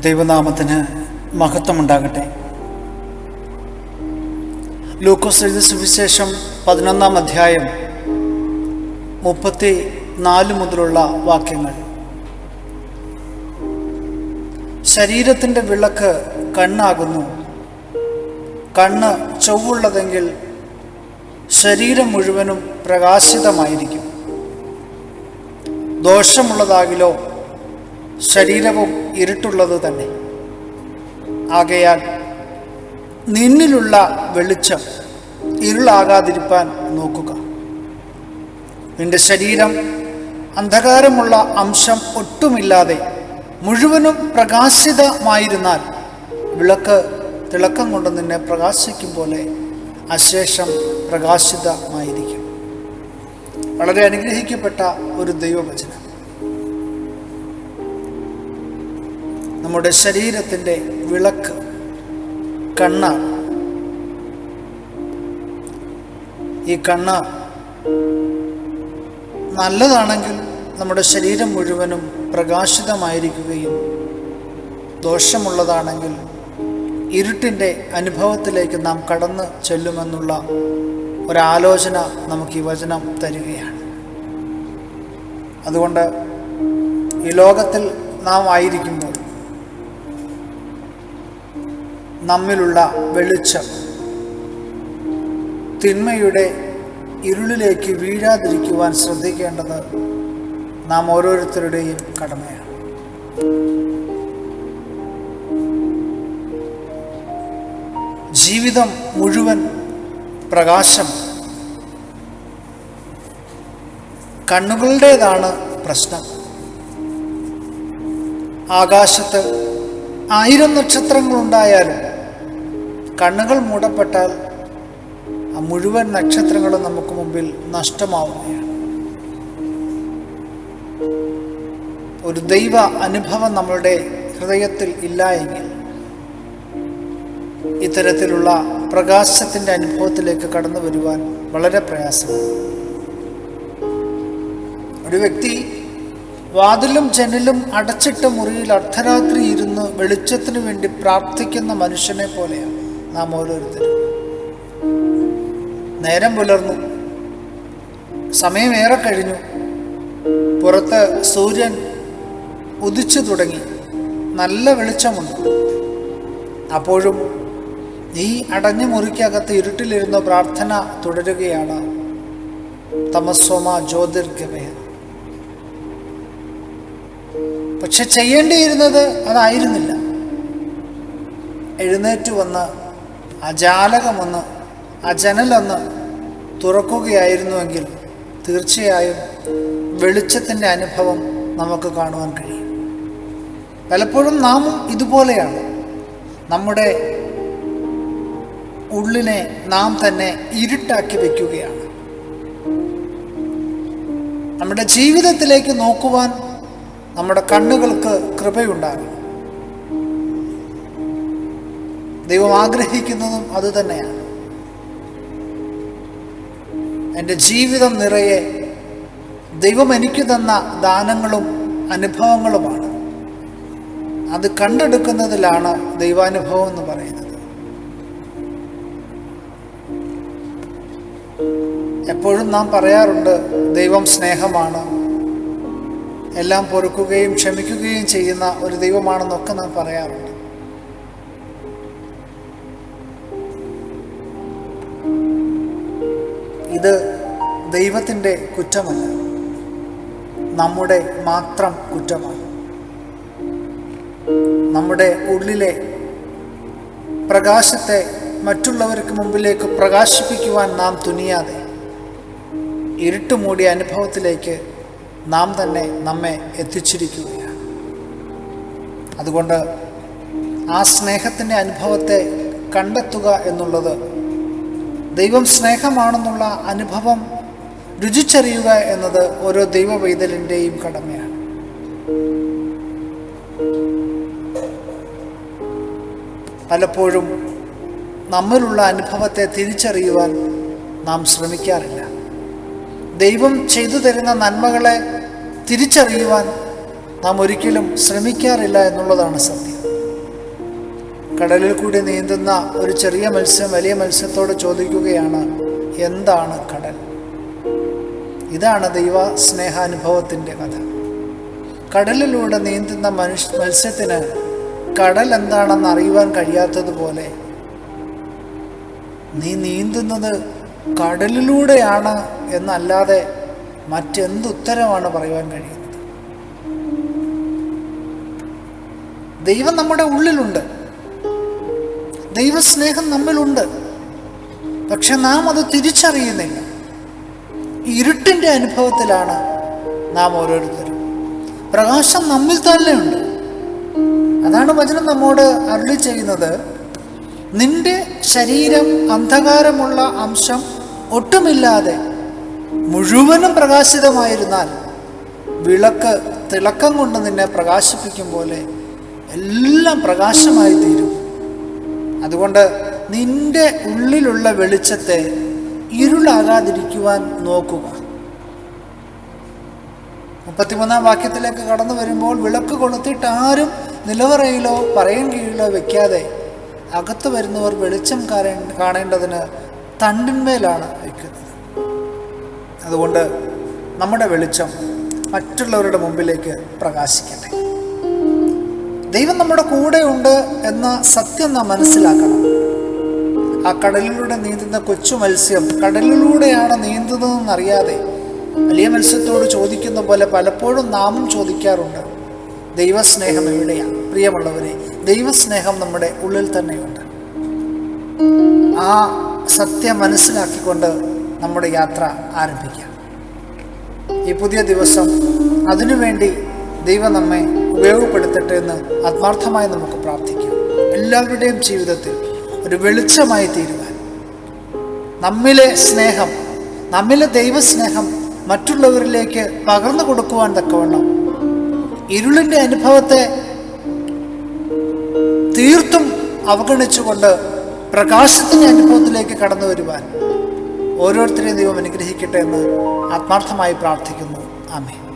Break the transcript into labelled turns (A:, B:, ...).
A: ദൈവനാമത്തിന് മഹത്വമുണ്ടാകട്ടെ. ലൂക്കോസ് എഴുതി സുവിശേഷം പതിനൊന്നാം അധ്യായം മുപ്പത്തി നാല് മുതലുള്ള വാക്യങ്ങൾ. ശരീരത്തിന്റെ വിളക്ക് കണ്ണാകുന്നു. കണ്ണ് ചൊവ്വുള്ളതെങ്കിൽ ശരീരം മുഴുവനും പ്രകാശിതമായിരിക്കും. ദോഷമുള്ളതാകിലോ ശരീരവും ഇരുട്ടുള്ളത് തന്നെ. ആകയാൽ നിന്നിലുള്ള വെളിച്ചം ഇരുളാകാതിരിപ്പാൻ നോക്കുക. നിന്റെ ശരീരം അന്ധകാരമുള്ള അംശം ഒട്ടുമില്ലാതെ മുഴുവനും പ്രകാശിതമായിരുന്നാൽ വിളക്ക് തിളക്കം കൊണ്ട് നിന്നെ പ്രകാശിക്കും പോലെ അശേഷം പ്രകാശിതമായിരിക്കും. വളരെ അനുഗ്രഹിക്കപ്പെട്ട ഒരു ദൈവവചനം. നമ്മുടെ ശരീരത്തിന്റെ വിളക്ക് കണ്ണാണ് ഈ കണ്ണ് നല്ലതാണെങ്കിൽ നമ്മുടെ ശരീരം മുഴുവനും പ്രകാശിതമായിരിക്കുകയും ദോഷമുള്ളതാണെങ്കിൽ ഇരുട്ടിന്റെ അനുഭവത്തിലേക്ക് നാം കടന്ന് ചെല്ലുമെന്നുള്ള ഒരാലോചന നമുക്ക് ഈ വചനം തരികയാണ്. അതുകൊണ്ട് ഈ ലോകത്തിൽ നാം ആയിരിക്കുമ്പോൾ നമ്മിലുള്ള വെളിച്ചം. തിന്മയുടെ ഇരുളിലേക്ക് വീഴാതിരിക്കുവാൻ ശ്രദ്ധിക്കേണ്ടത് നാം ഓരോരുത്തരുടെയും കടമയാണ്. ജീവിതം മുഴുവൻ പ്രകാശം. കണ്ണുകളുടേതാണ് പ്രശ്നം. ആകാശത്ത് ആയിരം നക്ഷത്രങ്ങളുണ്ടായാലും കണ്ണുകൾ മൂടപ്പെട്ടാൽ ആ മുഴുവൻ നക്ഷത്രങ്ങളും നമുക്ക് മുമ്പിൽ നഷ്ടമാവുകയാണ് ഒരു ദൈവ അനുഭവം നമ്മളുടെ ഹൃദയത്തിൽ ഇല്ല എങ്കിൽ ഇത്തരത്തിലുള്ള പ്രകാശത്തിന്റെ അനുഭവത്തിലേക്ക് കടന്നു വരുവാൻ വളരെ പ്രയാസമാണ്. ഒരു വ്യക്തി വാതിലും ജനലും അടച്ചിട്ട മുറിയിൽ അർദ്ധരാത്രി ഇരുന്ന് വെളിച്ചത്തിനു വേണ്ടി പ്രാർത്ഥിക്കുന്ന മനുഷ്യനെ പോലെയാണ്. നാം ഓരോരുത്തരും നേരം പുലർന്നു. സമയമേറെ കഴിഞ്ഞു. പുറത്ത് സൂര്യൻ ഉദിച്ചു തുടങ്ങി. നല്ല വെളിച്ചമുണ്ട്. അപ്പോഴും ഈ അടഞ്ഞു മുറിക്കകത്ത് ഇരുട്ടിലിരുന്ന പ്രാർത്ഥന തുടരുകയാണ് തമസ്വമ ജ്യോതിർഗമയ പക്ഷെ ചെയ്യേണ്ടിയിരുന്നത് അതായിരുന്നില്ല. എഴുന്നേറ്റ് വന്ന് ആ ജാലകമൊന്ന് ആ ജനലൊന്ന് തുറക്കുകയായിരുന്നുവെങ്കിൽ തീർച്ചയായും വെളിച്ചത്തിന്റെ അനുഭവം നമുക്ക് കാണുവാൻ കഴിയും. പലപ്പോഴും നാമും ഇതുപോലെയാണ്. നമ്മുടെ ഉള്ളിനെ നാം തന്നെ ഇരുട്ടാക്കി വയ്ക്കുകയാണ് നമ്മുടെ ജീവിതത്തിലേക്ക് നോക്കുവാൻ നമ്മുടെ കണ്ണുകൾക്ക് കൃപയുണ്ടാകണം. ദൈവം ആഗ്രഹിക്കുന്നതും അതുതന്നെയാണ് എന്റെ ജീവിതം നിറയെ ദൈവം എനിക്ക് തന്ന ദാനങ്ങളും അനുഭവങ്ങളുമാണ്. അത് കണ്ടെടുക്കുന്നതിലാണ് ദൈവാനുഭവം എന്ന് പറയുന്നത്. എപ്പോഴും നാം പറയാറുണ്ട് ദൈവം സ്നേഹമാണ്. എല്ലാം പൊറുക്കുകയും ക്ഷമിക്കുകയും ചെയ്യുന്ന ഒരു ദൈവമാണെന്നൊക്കെ നാം പറയാറുണ്ട്. ഇത് ദൈവത്തിന്റെ കുറ്റമല്ല. നമ്മുടെ മാത്രം കുറ്റമാണ്. നമ്മുടെ ഉള്ളിലെ പ്രകാശത്തെ മറ്റുള്ളവർക്ക് മുമ്പിലേക്ക് പ്രകാശിപ്പിക്കുവാൻ നാം തുനിയാതെ ഇരുട്ട് മൂടിയ അനുഭവത്തിലേക്ക് നാം തന്നെ നമ്മെ എത്തിച്ചിരിക്കുകയാണ്. അതുകൊണ്ട് ആ സ്നേഹത്തിന്റെ അനുഭവത്തെ കണ്ടെത്തുക എന്നുള്ളത് ദൈവം സ്നേഹമാണെന്നുള്ള അനുഭവം രുചിച്ചറിയുക എന്നത് ഓരോ ദൈവ വൈതലിന്റെയും കടമയാണ്. പലപ്പോഴും നമ്മിലുള്ള അനുഭവത്തെ തിരിച്ചറിയുവാൻ നാം ശ്രമിക്കാറില്ല. ദൈവം ചെയ്തു തരുന്ന നന്മകളെ തിരിച്ചറിയുവാൻ നാം ഒരിക്കലും ശ്രമിക്കാറില്ല എന്നുള്ളതാണ് സത്യം. കടലിൽ കൂടി നീന്തുന്ന ഒരു ചെറിയ മത്സ്യം വലിയ മത്സ്യത്തോട് ചോദിക്കുകയാണ് എന്താണ് കടൽ? ഇതാണ് ദൈവ സ്നേഹാനുഭവത്തിന്റെ കഥ. കടലിലൂടെ നീന്തുന്ന മനുഷ്യ മത്സ്യത്തിന് കടൽ എന്താണെന്ന് അറിയുവാൻ കഴിയാത്തതുപോലെ നീ നീന്തുന്നത് കടലിലൂടെയാണ് എന്നല്ലാതെ മറ്റെന്തുത്തരമാണ് പറയുവാൻ കഴിയുന്നത്? ദൈവം നമ്മുടെ ഉള്ളിലുണ്ട്. ദൈവസ്നേഹം നമ്മിലുണ്ട്. പക്ഷെ നാം അത് തിരിച്ചറിയുന്നില്ല. ഇരുട്ടിന്റെ അനുഭവത്തിലാണ് നാം ഓരോരുത്തരും. പ്രകാശം നമ്മിൽ തന്നെയുണ്ട്. അതാണ് വചനം നമ്മോട് അരുളി ചെയ്യുന്നത്. നിന്റെ ശരീരം അന്ധകാരമുള്ള അംശം ഒട്ടുമില്ലാതെ മുഴുവനും പ്രകാശിതമായിരുന്നാൽ വിളക്ക് തിളക്കം കൊണ്ട് നിന്നെ പ്രകാശിപ്പിക്കും പോലെ എല്ലാം പ്രകാശമായി തീരും അതുകൊണ്ട് നിന്റെ ഉള്ളിലുള്ള വെളിച്ചത്തെ ഇരുളാകാതിരിക്കുവാൻ നോക്കുക. മുപ്പത്തിമൂന്നാം വാക്യത്തിലേക്ക് കടന്നു വരുമ്പോൾ വിളക്ക് കൊളുത്തിട്ട് ആരും നിലവറയിലോ പറയും കീഴിലോ വെക്കാതെ അകത്ത് വരുന്നവർ വെളിച്ചം കാണേ കാണേണ്ടതിന് തണ്ടിന്മേലാണ് വയ്ക്കുന്നത് അതുകൊണ്ട് നമ്മുടെ വെളിച്ചം മറ്റുള്ളവരുടെ മുമ്പിലേക്ക് പ്രകാശിക്കട്ടെ. ദൈവം നമ്മുടെ കൂടെയുണ്ട് എന്ന സത്യം നാം മനസ്സിലാക്കണം. ആ കടലിലൂടെ നീന്തുന്ന കൊച്ചു മത്സ്യം കടലിലൂടെയാണ് നീന്തുന്നതെന്നറിയാതെ വലിയ മത്സ്യത്തോട് ചോദിക്കുന്ന പോലെ പലപ്പോഴും നാമും ചോദിക്കാറുണ്ട്. ദൈവസ്നേഹം എവിടെയാണ്? പ്രിയമുള്ളവരെ ദൈവസ്നേഹം നമ്മുടെ ഉള്ളിൽ തന്നെയുണ്ട്. ആ സത്യം മനസ്സിലാക്കിക്കൊണ്ട് നമ്മുടെ യാത്ര ആരംഭിക്കാം. ഈ പുതിയ ദിവസം അതിനുവേണ്ടി ദൈവം നമ്മെ ഉപയോഗപ്പെടുത്തട്ടെ എന്ന് ആത്മാർത്ഥമായി നമുക്ക് പ്രാർത്ഥിക്കാം. എല്ലാവരുടെയും ജീവിതത്തിൽ ഒരു വെളിച്ചമായി തീരുവാൻ. നമ്മിലെ സ്നേഹം നമ്മിലെ ദൈവസ്നേഹം മറ്റുള്ളവരിലേക്ക് പകർന്നു കൊടുക്കുവാൻ തക്കവണ്ണം ഇരുളിന്റെ അനുഭവത്തെ തീർത്തും അവഗണിച്ചുകൊണ്ട് പ്രകാശത്തിന്റെ അനുഭവത്തിലേക്ക് കടന്നു വരുവാൻ ഓരോരുത്തരെയും ദൈവം അനുഗ്രഹിക്കട്ടെ എന്ന് ആത്മാർത്ഥമായി പ്രാർത്ഥിക്കുന്നു. ആമേ